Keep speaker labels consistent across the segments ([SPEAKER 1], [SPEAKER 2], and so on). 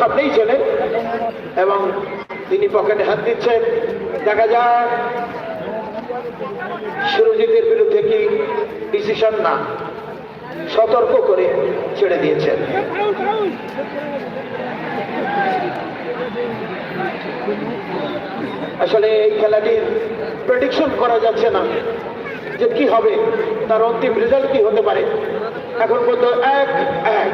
[SPEAKER 1] সামনেই ছিলেন এবং তিনি পকেটে হাত দিচ্ছেন দেখা যাক, সুরজিতের বিরুদ্ধে কি ডিসিশন না, সতর্ক করে ছেড়ে দিয়েছেন। আসলে এই খেলাটির প্রেডিকশন করা যাচ্ছে না যে কি হবে, তার অন্তিম রেজাল্ট কি হতে পারে। এখন পর্যন্ত এক এক।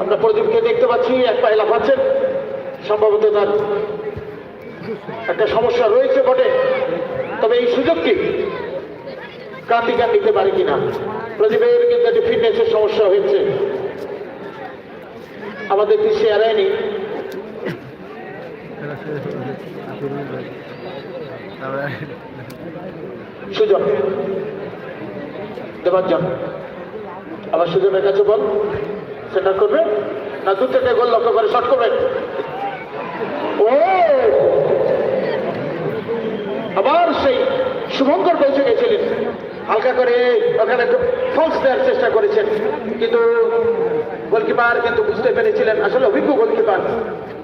[SPEAKER 1] আমরা প্রদীপকে দেখতে পাচ্ছি, এক পায়ে লাফাচ্ছেন। সম্ভবত তার একটা সমস্যা রয়েছে বটে। তবে এই সুযোগটি ক্রান্তিকার নিতে পারে কিনা? প্রদীপের কিন্তু একটা ফিটনেসের সমস্যা হয়েছে। আমাদের দৃশ্যে এড়ায়নি সুজন দেবাঞ্জন আবার সুজনের কাছে বল, সেটা করবে না দু থেকে গোল লক্ষ্য করে শট করবে ও! আবার সেই শুভঙ্কর পৌঁছে গেছিলেন। হালকা করে ওখানে ফলস দেওয়ার চেষ্টা করেছেন। কিন্তু গোলকিপার কিন্তু বুঝতে পেরেছিলেন, আসলে অভিজ্ঞ গোলকিপার।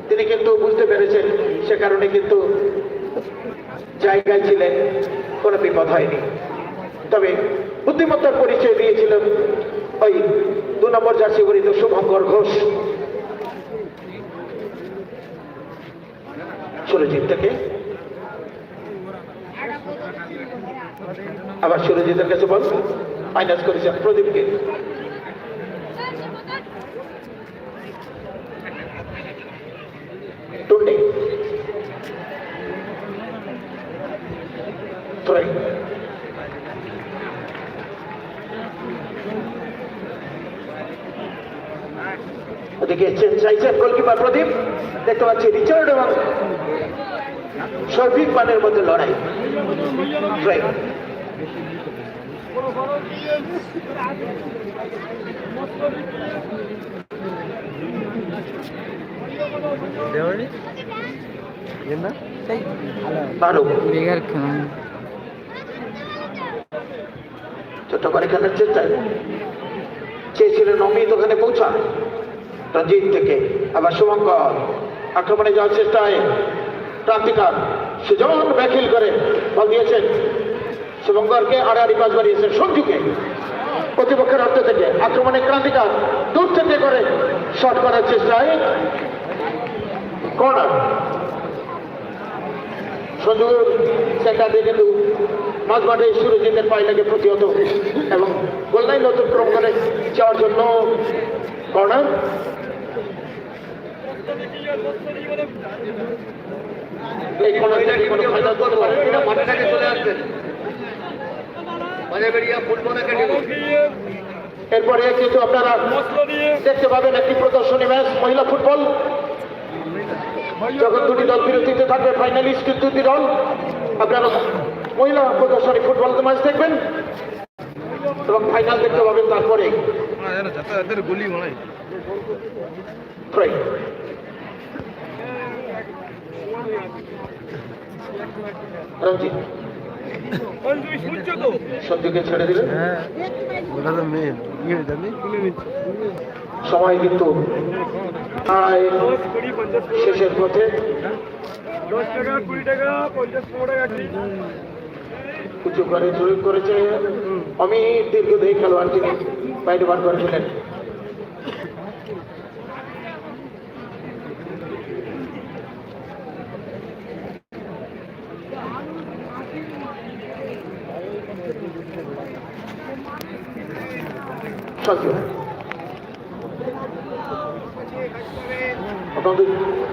[SPEAKER 1] তিনি কিন্তু বুঝতে পেরেছেন, সে কারণে কিন্তু জায়গায় ছিলেন, কোনো বিপদ হয়নি। তবে বুদ্ধিমত্তার পরিচয় দিয়েছিলেন ওই দু নম্বর জার্সি গরিত শুভঙ্কর ঘোষ। সুরজিৎ থেকে। আবার সুরজিতের কাছে বল মাইনাস করেছেন প্রদীপকে। ওদিকে চেঞ্জ চাইছেন গোলকিপার প্রদীপ। দেখতে পাচ্ছি রিচার্ড এবং শফিক পানের মধ্যে লড়াই।
[SPEAKER 2] বেকার খেলা
[SPEAKER 1] ছোট করে খেলার চেষ্টায় চেয়েছিলেন অমিত ওখানে পৌঁছা। রঞ্জিত থেকে আবার শুভঙ্কর। আক্রমণে যাওয়ার চেষ্টায় ক্রান্তিকার সুজন ব্যাখিল করে বল দিয়েছেন। শুভঙ্করকে আড়াআড়ি পাস বাড়িয়েছেন সঞ্জুকে। প্রতিপক্ষের অর্থ থেকে আক্রমণে ক্রান্তিকার দূর থেকে করে শট করার চেষ্টায় কর্নার। সঞ্জুর সেন্টার দিয়ে কিন্তু মাঝ মাঠে সুরজিতের পাইটাকে প্রতিহত এবং গোললাইন অতিক্রম করে যাওয়ার জন্য কর্নার। এই থেকে
[SPEAKER 3] চলে আসবেন
[SPEAKER 1] এরপরে কিন্তু আপনারা দেখতে পাবেন একটি প্রদর্শনী ম্যাচ মহিলা ফুটবল। যখন দুটি দল বিরতিতে থাকবে ফাইনালিস্ট দুটি দল। আপনারা মহিলা প্রদর্শনী ফুটবল ম্যাচ দেখবেন এবং ফাইনাল দেখতে পাবেন তারপরে।
[SPEAKER 3] গলি মনে হয়
[SPEAKER 1] থ্রোয়িং ছেড়ে দিলেন।
[SPEAKER 3] হ্যাঁ। ওটা তো মেন ইয়ে
[SPEAKER 1] সময় কিন্তু শেষের পথে
[SPEAKER 4] দশ টাকা কুড়ি টাকা পঞ্চাশ টাকা
[SPEAKER 1] উঁচু করে প্রয়োগ করেছে। অমিত দীর্ঘদেহী খেলোয়াড় তিনি। বাইরে বার করেছিলেন সঞ্জু অত্যন্ত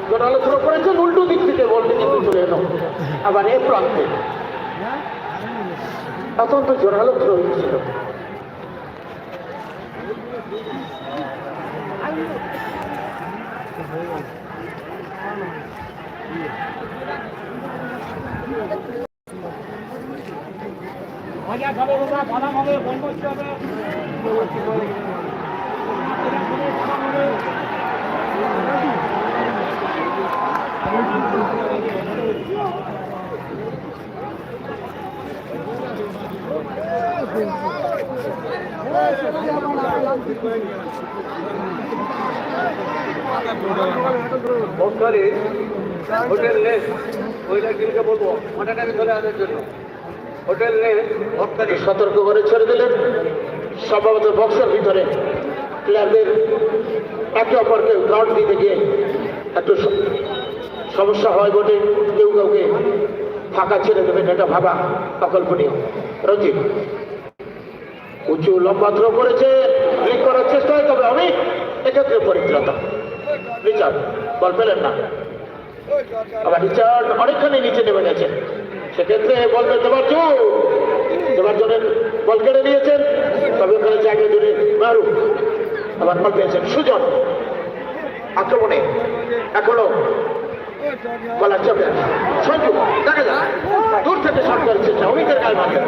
[SPEAKER 1] জোরালো থ্রো করেছেন, উল্টো দিক থেকে বলটি কিন্তু চলে এলো। আবার এ প্রান্তে অত্যন্ত জোরালো থ্রো হয়েছিল
[SPEAKER 4] ভাজা হবে বন করতে হবে।
[SPEAKER 3] হোটেলে হোটেল নেস ওইটা কিনকে বলব ওটা টাকা ধরে আনার জন্য। হোটেল নেস ভক্তারি
[SPEAKER 1] সতর্ক করে ছেড়ে দিলেন। সম্ভবত বক্সের ভিতরে প্লেয়ারদের একে অপরকে গ্রাউন্ড দিতে গিয়ে একটু সমস্যা হয় বটে, কেউ কাউকে ফাঁকা ছেড়ে দেবেন এটা ভাবা অকল্পনীয়। রঞ্জিত, উঁচু লম্বা থ্রো করেছে ক্লিক করার চেষ্টা হয়, তবে আমি এক্ষেত্রে পরিত্রতা। রিচার্ড, বল পেলেন না। আবার রিচার্ড অনেকখানি নিচে নেমে গেছে। সেক্ষেত্রে বল দেওয়ার জন্য দেওয়ার জন্য বল কেড়ে নিয়েছেন, তবে ওখানে জায়গায় জুড়ে মারু। আবার বল পেয়েছেন সুজন। আক্রমণে এখনও বলার চাপে সঞ্জু দেখা যাক। দূর থেকে শট করার চেষ্টা অমিতের গায়ে মাঠে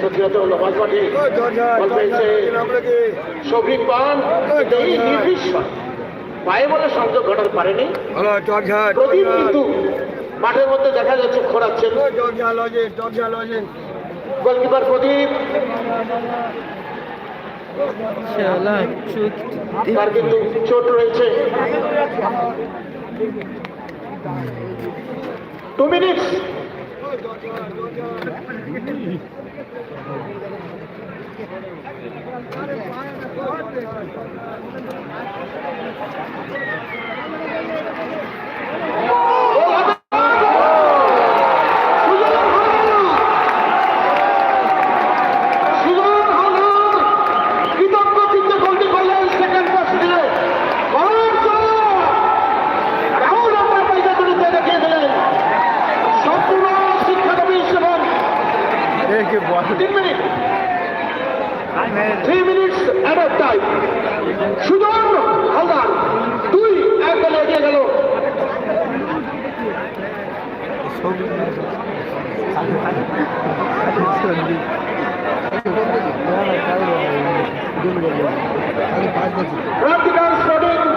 [SPEAKER 1] সত্যিগত হলো বল মাঠে বল পেয়েছে সৌভিক পান এই নির্বিশ্ব পায়ে বলে সংযোগ ঘটাতে পারেনি। প্রদীপ কিন্তু মাঠের মধ্যে দেখা যাচ্ছে খোরাচ্ছেন গোলকিপার প্রদীপ। তার কিন্তু চোট রয়েছে। Two minutes. Oh!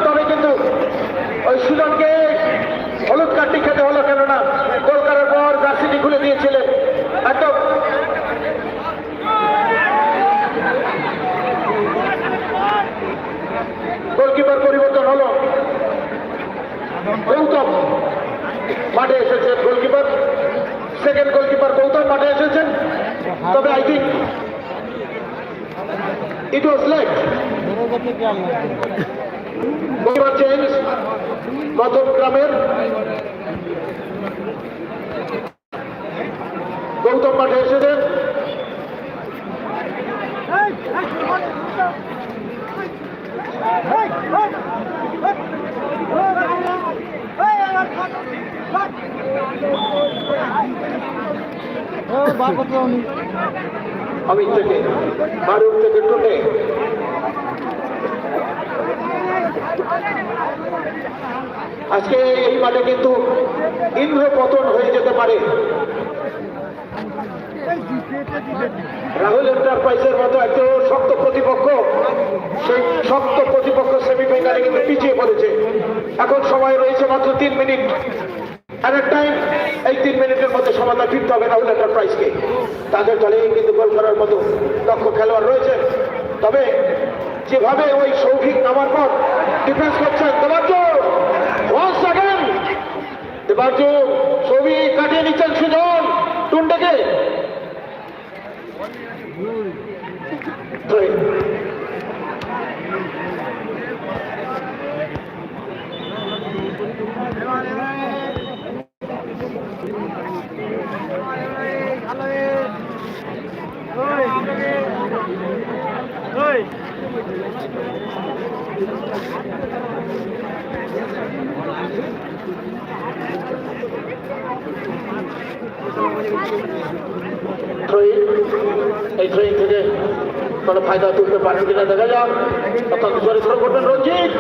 [SPEAKER 1] তবে কিন্তু ওই সুজনকে হলুদ কার্ডটি খেতে হলো কেননা কলকাতার পর জার্সিটি খুলে দিয়েছিলেন। একদম গোলকিপার পরিবর্তন হলো গৌতম মাঠে এসেছে গোলকিপার। সেকেন্ড গোলকিপার গৌতম মাঠে এসেছেন। তবে I think it was like goalkeeper change Goutam গ্রামের। গৌতম মাঠে এসেছেন। অমিত থেকে থেকে টুটে আজকে এই মাঠে কিন্তু ইন্দ্র পতন হয়ে যেতে পারে। রাহুল এন্টারপ্রাইজের মতো এত শক্ত প্রতিপক্ষ, সেই শক্ত প্রতিপক্ষ সেমিফাইনালে কিন্তু পিছিয়ে পড়েছে। এখন সময় রয়েছে মাত্র তিন মিনিট। আর টাইম এই মিনিটের মধ্যে সমাধান ফিরতে হবে রাহুল এন্টারপ্রাইজকে তাদের দলে কিন্তু গোল করার মতো দক্ষ খেলোয়াড় রয়েছে। তবে যেভাবে ওই সৌভিক নামার পর ডিফেন্স করছেন দেবার্য ওয়ান সেকেন্ড দেবার্য সৌভিক কাটিয়ে নিচ্ছেন সুজন টুন্ডেকে এই থ্রোয়িং থেকে কোনো ফায়দা তুলতে পারেন কিনা দেখা যাক। অত্যন্ত জোরে থ্রো করবেন রঞ্জিত।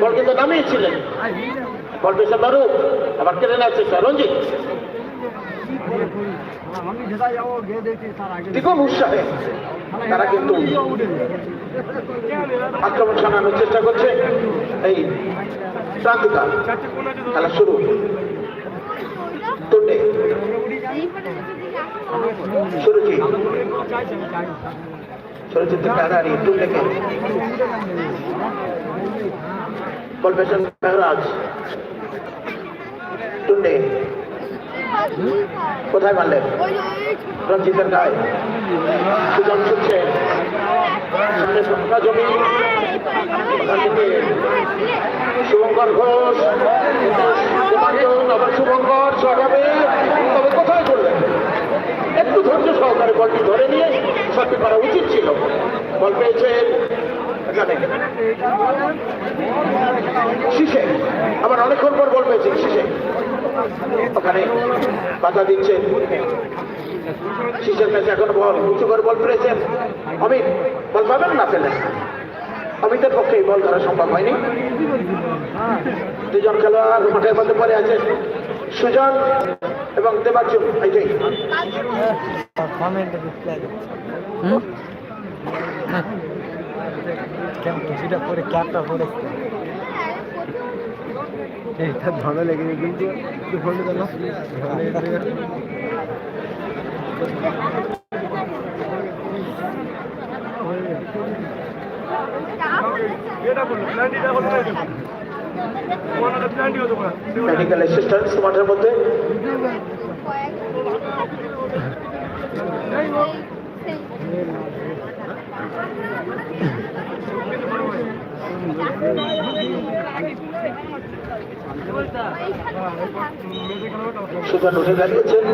[SPEAKER 1] বল কিন্তু নামিয়েছিলেন। বল পেশা মারু আবার কেড়ে নেওয়ার চেষ্টা রঞ্জিত। দ্বিগুণ উৎসাহে তারা কিন্তু আক্রমণ সানানোর চেষ্টা করছে। এই ক্রান্তিকাল খেলা শুরু। টুন্ডে কোথায় মারলেন রঞ্জিতের গায়ে। সুজন ছুটছে সামনে জমি। শুভঙ্কর ঘোষ। আবার শুভঙ্কর সরাবে তবে কোথায় করলেন একটু ধৈর্য সহকারে বলটি ধরে নিয়ে শটটি করা উচিত ছিল। বল পেয়েছেন এখানে। শিশে আবার অনেকক্ষণ পর ওখানে বাধা দিচ্ছেন। শিশের কাছে এখন বল উঁচু করে বল পেয়েছেন অমিত বল পাবেন না পেলেন অমিতের পক্ষে এই বল ধরা সম্ভব হয়নি। দুজন খেলোয়াড় মাঠের মধ্যে পড়ে আছে। সুজন এবং
[SPEAKER 2] কমেন্টে রিপ্লাই কেমন সেটা করে এইটা ধরে লেগে কিন্তু একটু ফোন দিল
[SPEAKER 1] মেডিকেল অ্যাসিস্ট্যান্ট মাঠের মধ্যে। সুজন উঠে দাঁড়িয়েছেন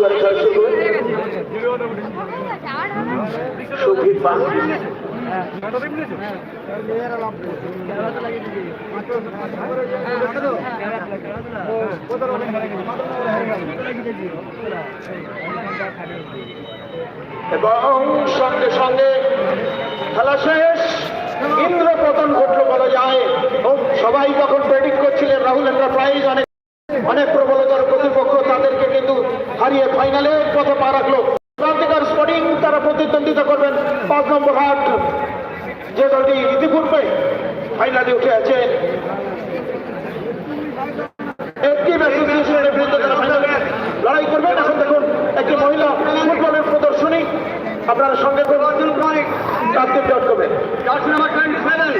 [SPEAKER 1] করে শুরু সুধীর পান এবং সঙ্গে সঙ্গে খেলা শেষ। ইন্দ্র পতন ঘটলো বলা যায়। সবাই তখন প্রেডিক্ট করছিলেন, রাহুল এন্টারপ্রাইজ অনেক অনেক প্রবলতার প্রতিপক্ষ তাদেরকে কিন্তু হারিয়ে ফাইনালে পথে পা রাখল ক্রান্তিকার স্পোর্টিং তারা প্রতিদ্বন্দ্বিতা করবেন। পাঁচ নম্বর হাট যে দলটি ইতিপূর্বে ফাইনালে উঠে আছে। একটি অ্যাসোসিয়েশনের বিরুদ্ধে তারা ফাইনালে লড়াই করবেন এখন দেখুন একটি মহিলা ফুটবলের প্রদর্শনী। আপনারা সঙ্গে dot
[SPEAKER 3] jersey number twenty seven.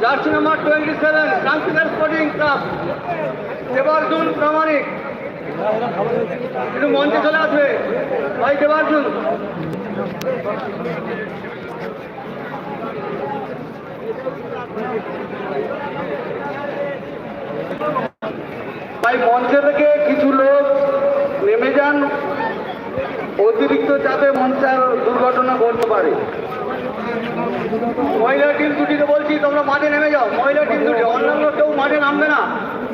[SPEAKER 3] Jersey number twenty seven sporting club. Debarjun Pramanik. একটু মঞ্চে চলে আসবে। ভাই দেবার্জুন ভাই, মঞ্চে থেকে কিছু লোক নেমে যান। অতিরিক্ত চাপে মঞ্চের দুর্ঘটনা ঘটতে পারে। মহিলা টিম দুটিকে বলছি, তোমরা মাঠে নেমে যাও। মহিলা টিম দুটি, অন্যান্য কেউ মাঠে নামবে না।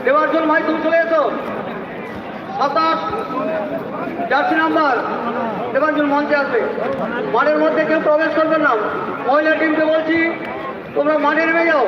[SPEAKER 3] দেওয়ার জন্য ভাই তুমি চলে এসো। সাতাশ, জার্সি নাম্বার। জন্য মঞ্চে আসবে। মাঠের মধ্যে কেউ প্রবেশ করবে না। মহিলা টিমকে বলছি, তোমরা মাঠে নেমে যাও।